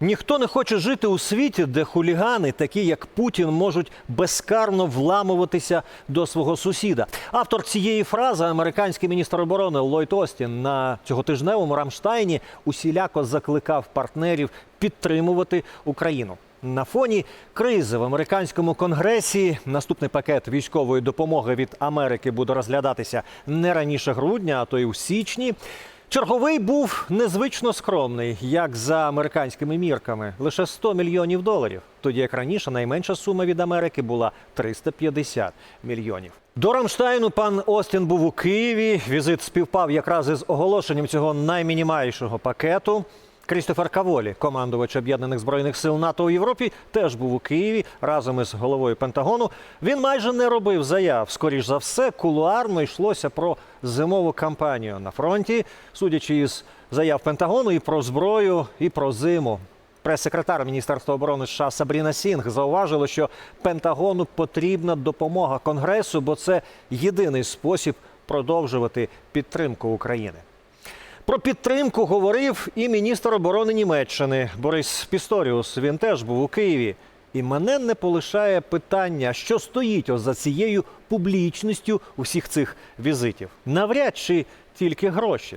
Ніхто не хоче жити у світі, де хулігани, такі як Путін, можуть безкарно вламуватися до свого сусіда. Автор цієї фрази, американський міністр оборони Ллойд Остін, на цьоготижневому Рамштайні усіляко закликав партнерів підтримувати Україну. На фоні кризи в американському конгресі наступний пакет військової допомоги від Америки буде розглядатися не раніше грудня, а то й у січні. Черговий був незвично скромний, як за американськими мірками, лише 100 мільйонів доларів. Тоді як раніше найменша сума від Америки була 350 мільйонів. До Рамштайну пан Остін був у Києві. Візит співпав якраз із оголошенням цього наймінімальшого пакету. Крістофер Каволі, командувач об'єднаних збройних сил НАТО у Європі, теж був у Києві разом із головою Пентагону. Він майже не робив заяв. Скоріш за все, кулуарно йшлося про зимову кампанію на фронті, судячи із заяв Пентагону, і про зброю, і про зиму. Прес-секретар Міністерства оборони США Сабріна Сінг зауважила, що Пентагону потрібна допомога Конгресу, бо це єдиний спосіб продовжувати підтримку України. Про підтримку говорив і міністр оборони Німеччини Борис Пісторіус. Він теж був у Києві. І мене не полишає питання, що стоїть ось за цією публічністю усіх цих візитів. Навряд чи тільки гроші.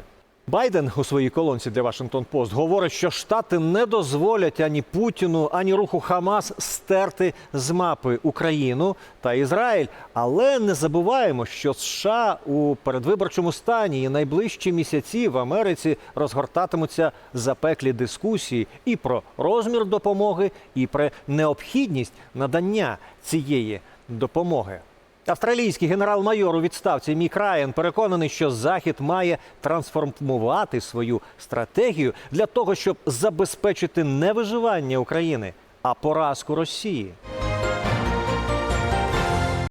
Байден у своїй колонці для Вашингтон Пост говорить, що штати не дозволять ані Путіну, ані руху Хамас стерти з мапи Україну та Ізраїль. Але не забуваємо, що США у передвиборчому стані і найближчі місяці в Америці розгортатимуться запеклі дискусії і про розмір допомоги, і про необхідність надання цієї допомоги. Австралійський генерал-майор у відставці Мік Райан переконаний, що Захід має трансформувати свою стратегію для того, щоб забезпечити не виживання України, а поразку Росії.